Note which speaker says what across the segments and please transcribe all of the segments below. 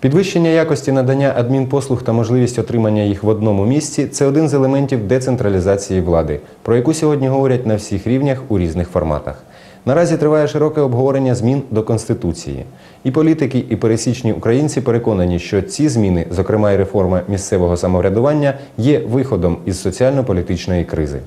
Speaker 1: Підвищення якості надання адмінпослуг та можливість отримання їх в одному місці це один з елементів децентралізації влади, про яку сьогодні говорять на всіх рівнях у різних форматах. Наразі триває широке обговорення змін до Конституції. І політики, і пересічні українці переконані, що ці зміни, зокрема й реформа місцевого самоврядування, є виходом із соціально-політичної кризи.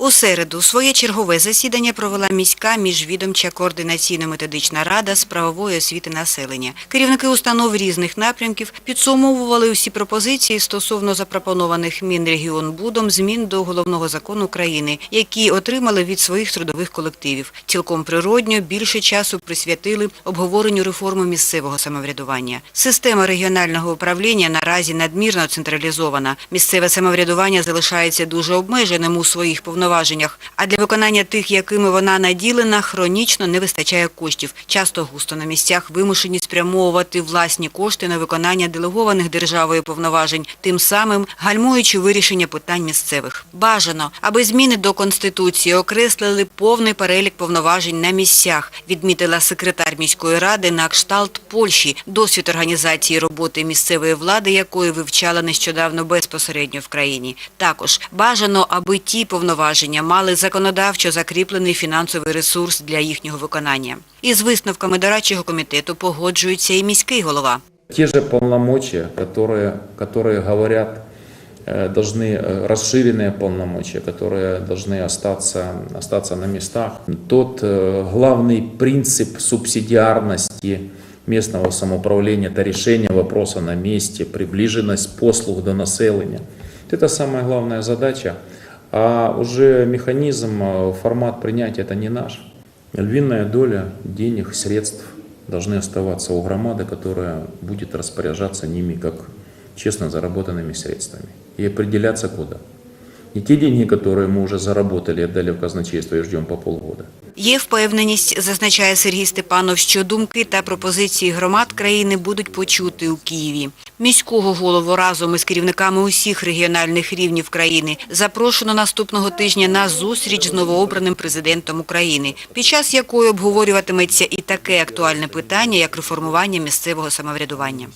Speaker 2: У середу своє чергове засідання провела міська міжвідомча координаційно-методична рада з правової освіти населення. Керівники установ різних напрямків підсумовували усі пропозиції стосовно запропонованих Мінрегіонбудом змін до головного закону України, які отримали від своїх трудових колективів. Цілком природньо більше часу присвятили обговоренню реформи місцевого самоврядування. Система регіонального управління наразі надмірно централізована. Місцеве самоврядування залишається дуже обмеженим у своїх повноваженнях, а для виконання тих, якими вона наділена, хронічно не вистачає коштів. Часто густо на місцях вимушені спрямовувати власні кошти на виконання делегованих державою повноважень, тим самим гальмуючи вирішення питань місцевих. Бажано, аби зміни до Конституції окреслили повний перелік повноважень на місцях, відмітила секретар міської ради на кшталт Польщі, досвід організації роботи місцевої влади, якої вивчала нещодавно безпосередньо в країні. Також бажано, аби ті повноваження мали законодавчо закріплений фінансовий ресурс для їхнього виконання. Із висновками дорадчого комітету погоджується і міський голова.
Speaker 3: Те же полномочия, которые, которые говорят, э, должны э, расширенные полномочия, которые должны остаться, остаться на местах. Тот э, главный принцип субсидиарности местного самоуправления – это решение вопроса на месте, приближенность послуг до населения. Это самая главная задача. А уже механизм, э, формат принятия – это не наш. Львиная доля денег, средств должны оставаться у громады, которая будет распоряжаться ними как честно заработанными средствами. И определяться куда. Не те деньги, которые мы уже заработали отдали в казначейство и ждем по полгода.
Speaker 2: Є впевненість, зазначає Сергій Степанов, що думки та пропозиції громад країни будуть почути у Києві. Міського голову разом із керівниками усіх регіональних рівнів країни запрошено наступного тижня на зустріч з новообраним президентом України, під час якої обговорюватиметься і таке актуальне питання, як реформування місцевого самоврядування.